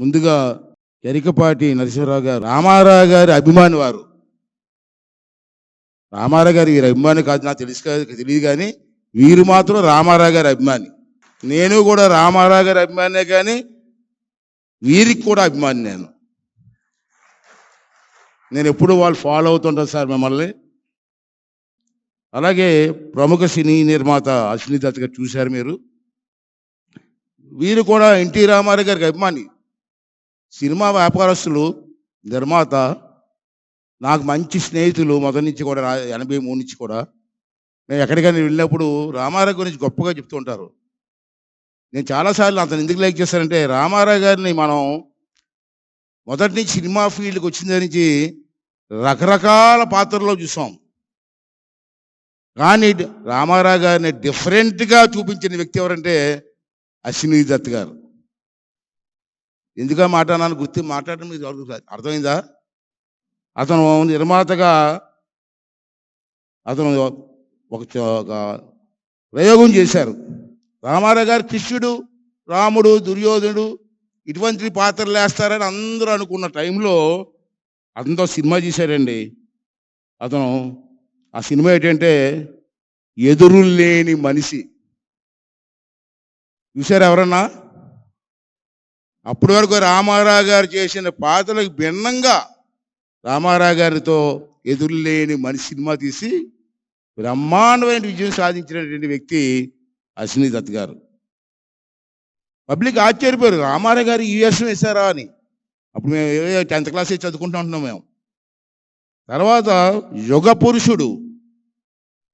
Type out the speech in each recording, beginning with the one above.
ముందుగా ఎరికపాటి నరసింహరావు గారు రామారావు గారి అభిమాని వారు. రామారావు గారు వీరి అభిమాని కాదు నాకు తెలుసు తెలియదు కానీ వీరు మాత్రం రామారావు గారి అభిమాని. నేను కూడా రామారావు గారి అభిమానే కానీ వీరికి కూడా అభిమాని నేను. నేను ఎప్పుడు వాళ్ళు ఫాలో అవుతుంటాను సార్ మిమ్మల్ని. అలాగే ప్రముఖ సినీ నిర్మాత అశ్విని దత్ గారు చూశారు మీరు. వీరు కూడా ఎన్టీ రామారావు గారికి అభిమాని. సినిమా వ్యాపారస్తులు నిర్మాత నాకు మంచి స్నేహితులు మొదటి నుంచి కూడా ఎనభై మూడు నుంచి కూడా నేను ఎక్కడికైనా వెళ్ళినప్పుడు రామారావు గురించి గొప్పగా చెప్తూ ఉంటారు. నేను చాలాసార్లు అతను ఎందుకు లైక్ చేస్తానంటే రామారావు గారిని మనం మొదటి నుంచి సినిమా ఫీల్డ్కి వచ్చిన నుంచి రకరకాల పాత్రల్లో చూసాం. కానీ రామారావు గారిని డిఫరెంట్గా చూపించిన వ్యక్తి ఎవరంటే అశ్విని దత్ గారు. ఎందుగా మాట్లాడాలని గుర్తు మాట్లాడడం మీకు అర్థం- అర్థమైందా? అతను నిర్మాతగా అతను ఒక చ- ఒక ప్రయోగం చేశారు. రామారావు గారు శిష్యుడు రాముడు దుర్యోధనుడు ఇటువంటి పాత్రలు వేస్తారని అందరూ అనుకున్న టైంలో అతనితో సినిమా చేశారండి అతను ఆ సినిమా ఏంటంటే ఎదురు లేని మనిషి. చూసారు ఎవరన్నా? అప్పటి వరకు రామారావు గారు చేసిన పాత్రలకు భిన్నంగా రామారావు గారితో ఎదురులేని మనిషి సినిమా తీసి బ్రహ్మాండమైన విజయం సాధించినటువంటి వ్యక్తి అశ్విని దత్ గారు. పబ్లిక్ ఆశ్చర్యపోయారు రామారావు గారు ఈ వేషం వేశారా? అని. అప్పుడు మేము టెన్త్ క్లాస్ చదువుకుంటూ ఉంటున్నాం మేము. తర్వాత యుగ పురుషుడు.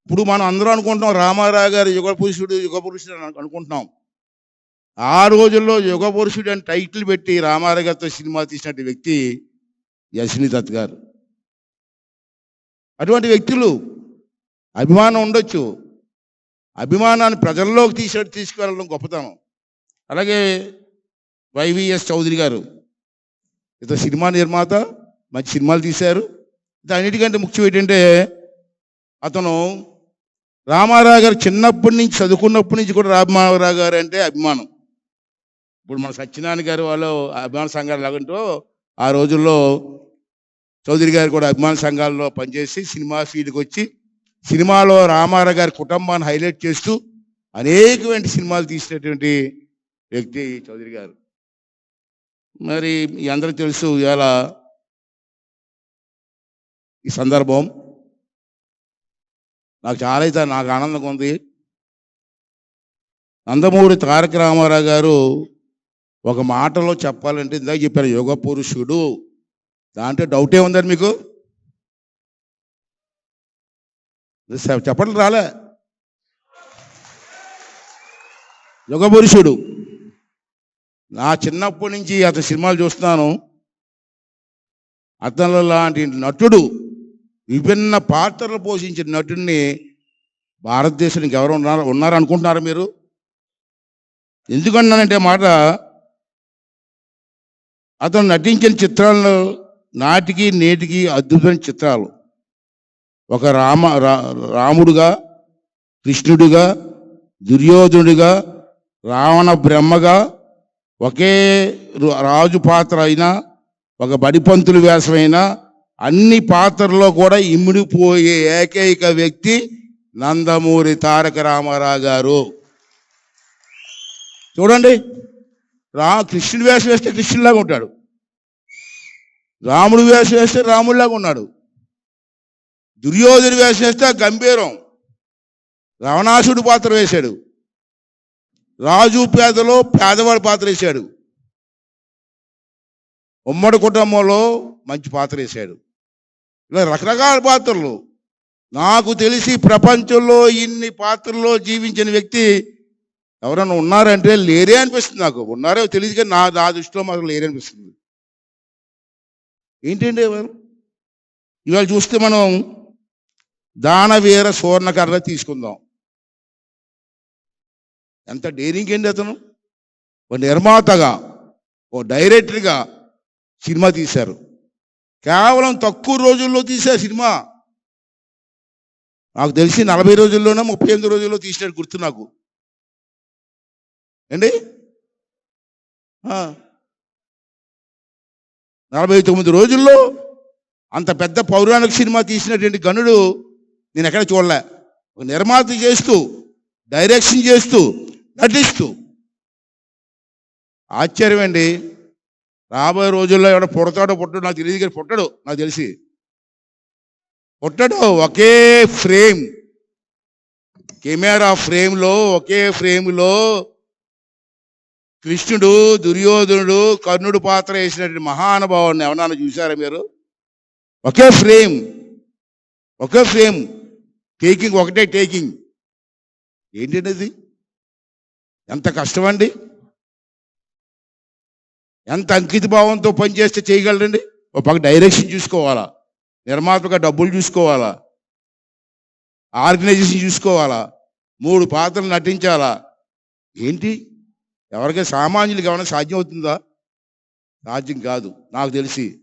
ఇప్పుడు మనం అందరం అనుకుంటున్నాం రామారావు గారు యుగ పురుషుడు యుగ పురుషుడు అనుకుంటున్నాం. ఆ రోజుల్లో యుగ పురుషుడు అని టైటిల్ పెట్టి రామారావు సినిమా తీసినటువంటి వ్యక్తి యశ్ని దత్ గారు. అటువంటి వ్యక్తులు అభిమానం ఉండొచ్చు. అభిమానాన్ని ప్రజల్లోకి తీసే తీసుకువెళ్ళడం గొప్పతనం. అలాగే వైవిఎస్ చౌదరి గారు ఇతను సినిమా నిర్మాత మంచి సినిమాలు తీశారు. అన్నిటికంటే ముఖ్యం ఏంటంటే అతను రామారావు గారు చిన్నప్పటి నుంచి చదువుకున్నప్పటి నుంచి కూడా రామారావు గారు అంటే అభిమానం. ఇప్పుడు మన సత్యనారాయణ గారు వాళ్ళు అభిమాన సంఘాలు లాగంటూ ఆ రోజుల్లో చౌదరి గారు కూడా అభిమాన సంఘాల్లో పనిచేసి సినిమా ఫీల్డ్కి వచ్చి సినిమాలో రామారావు గారి కుటుంబాన్ని హైలైట్ చేస్తూ అనేకమైన సినిమాలు తీసినటువంటి వ్యక్తి చౌదరి గారు. మరి మీ అందరికీ తెలుసు ఇవాళ ఈ సందర్భం. నాకు చాలా అయితే నాకు ఆనందంగా ఉంది. నందమూరి తారక రామారావు గారు ఒక మాటలో చెప్పాలంటే ఇందాక చెప్పారు యోగ పురుషుడు. దాంట్లో డౌటే ఉందండి మీకు? స- చెప్పండి రాలే. యుగ పురుషుడు. నా చిన్నప్పటి నుంచి అతని సినిమాలు చూస్తున్నాను. అతను లాంటి నటుడు విభిన్న పాత్రలు పోషించిన నటుడిని భారతదేశానికి ఎవరు ఉన్నారు ఉన్నారనుకుంటున్నారు మీరు? ఎందుకన్నానంటే మాట అతను నటించిన చిత్రాల్లో నాటికి నేటికి అద్భుతమైన చిత్రాలు. ఒక రామ రా- రాముడుగా కృష్ణుడిగా దుర్యోధనుడిగా రావణ బ్రహ్మగా ఒకే రాజు పాత్ర అయినా ఒక బడిపంతులు వేషమైనా అన్ని పాత్రల్లో కూడా ఇమిడిపోయే ఏకైక వ్యక్తి నందమూరి తారక రామారావు గారు. చూడండి. రా కృష్ణుడి వేషం వేస్తే కృష్ణులాగా ఉంటాడు. రాముడు వేషం వేస్తే రాముడిలాగా ఉన్నాడు. దుర్యోధుడు వేషం వేస్తే గంభీరం. రావణాసుడు పాత్ర వేశాడు. రాజు పేదలో పేదవాడి పాత్ర వేశాడు. ఉమ్మడి కుటుంబంలో మంచి పాత్ర వేశాడు. ఇలా రకరకాల పాత్రలు. నాకు తెలిసి ప్రపంచంలో ఇన్ని పాత్రల్లో జీవించిన వ్యక్తి ఎవరైనా ఉన్నారంటే లేరే అనిపిస్తుంది నాకు. ఉన్నారో తెలియదు కానీ నా నా దృష్టిలో మాకు లేరే అనిపిస్తుంది. ఏంటండి ఎవరు? ఇవాళ చూస్తే మనం దానవీర సువర్ణకర్ర తీసుకుందాం. ఎంత డేరింగ్ ఏంటి అతను. ఓ నిర్మాతగా ఓ డైరెక్టర్గా సినిమా తీశారు. కేవలం తక్కువ రోజుల్లో తీశారు సినిమా. నాకు తెలిసి నలభై రోజుల్లోనే ముప్పై ఎనిమిది రోజుల్లో తీసినట్టు గుర్తు నాకు. ఏండి నలభై తొమ్మిది రోజుల్లో అంత పెద్ద పౌరాణిక సినిమా తీసినటువంటి గనుడు నేను ఎక్కడ చూడలే. ఒక నిర్మాత చేస్తూ డైరెక్షన్ చేస్తూ నటిస్తూ. ఆశ్చర్యం అండి రాబోయే రోజుల్లో ఎవడ పుడతాడో పుట్టడు నాకు తెలియదు కానీ పుట్టడు నాకు తెలిసి. పుట్టడు ఒకే ఫ్రేమ్. కెమెరా ఫ్రేమ్లో ఒకే ఫ్రేమ్లో కృష్ణుడు దుర్యోధనుడు కర్ణుడు పాత్ర వేసినటువంటి మహానుభావాన్ని ఎవరన్నా చూసారా మీరు? ఒకే ఫ్రేమ్. ఒకే ఫ్రేమ్. టేకింగ్ ఒకటే టేకింగ్. ఏంటండి అది ఎంత కష్టమండి? ఎంత అంకిత భావంతో పనిచేస్తే చేయగలరండి? ఒక పక్క డైరెక్షన్ చూసుకోవాలా. నిర్మాతగా డబ్బులు చూసుకోవాలా. ఆర్గనైజేషన్ చూసుకోవాలా. మూడు పాత్రలు నటించాలా. ఏంటి? ఎవరికైనా సామాన్యులకు ఏమైనా సాధ్యం అవుతుందా? సాధ్యం కాదు నాకు తెలిసి.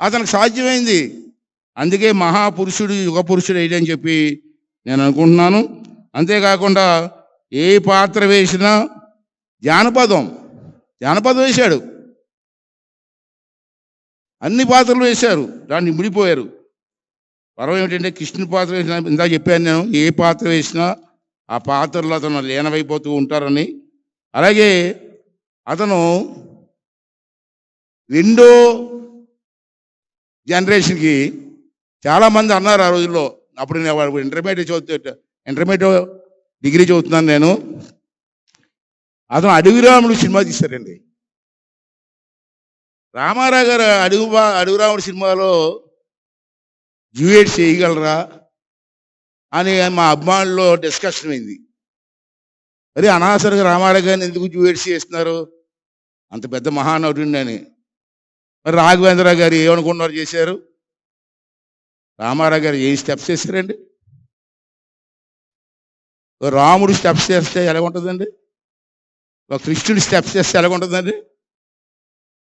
అతనికి సాధ్యమైంది. అందుకే మహాపురుషుడు యుగ పురుషుడు అని చెప్పి నేను అనుకుంటున్నాను. అంతేకాకుండా ఏ పాత్ర వేసినా జానపదం జానపదం వేశాడు. అన్ని పాత్రలు వేశారు దాన్ని ముడిపోయారు. పర్వం ఏమిటంటే కృష్ణుని పాత్ర వేసిన ఇందా చెప్పాను నేను ఏ పాత్ర వేసినా ఆ పాత్రలో అతను లీనమైపోతూ ఉంటారని అలాగే అతను రెండో జనరేషన్కి చాలామంది అన్నారు ఆ రోజుల్లో. అప్పుడు నేను ఇంటర్మీడియట్ చదువుతూ ఇంటర్మీడియట్ డిగ్రీ చదువుతున్నాను నేను. అతను అడవిరాముడు సినిమా తీశారండి రామారావు గారు అడుగు అడుగురాముడు సినిమాలో డ్యూయేట్ చేయగలరా అని మా అభిమానుల్లో డిస్కషన్ అయింది. మరి అనవసరంగా రామారావు గారిని ఎందుకు డ్యూయేట్స్ చేస్తున్నారు? అంత పెద్ద మహానటుడిని అని మరి రాఘవేంద్ర గారు ఏమనుకున్నారు చేశారు? రామారావు గారు ఏ స్టెప్స్ చేశారండి రాముడు స్టెప్స్ చేస్తే ఎలా ఉంటుందండి? ఒక కృష్ణుడి స్టెప్స్ చేస్తే ఎలా ఉంటుందండి?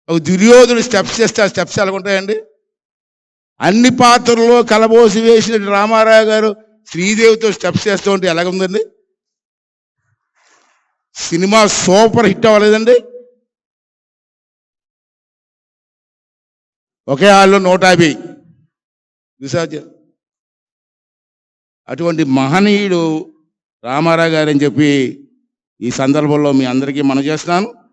ఒక దుర్యోధుడు స్టెప్స్ చేస్తే ఆ స్టెప్స్ ఎలా ఉంటాయండి? అన్ని పాత్రల్లో కలబోసి వేసిన రామారావు గారు శ్రీదేవితో స్టెప్స్ చేస్తూ ఉంటే ఎలాగుందండి? సినిమా సూపర్ హిట్ అవ్వలేదండి. ఒకే హాల్లో నూట యాభై. చూసారు అటువంటి మహనీయుడు రామారావు గారు అని చెప్పి ఈ సందర్భంలో మీ అందరికీ మనం చేస్తున్నాను.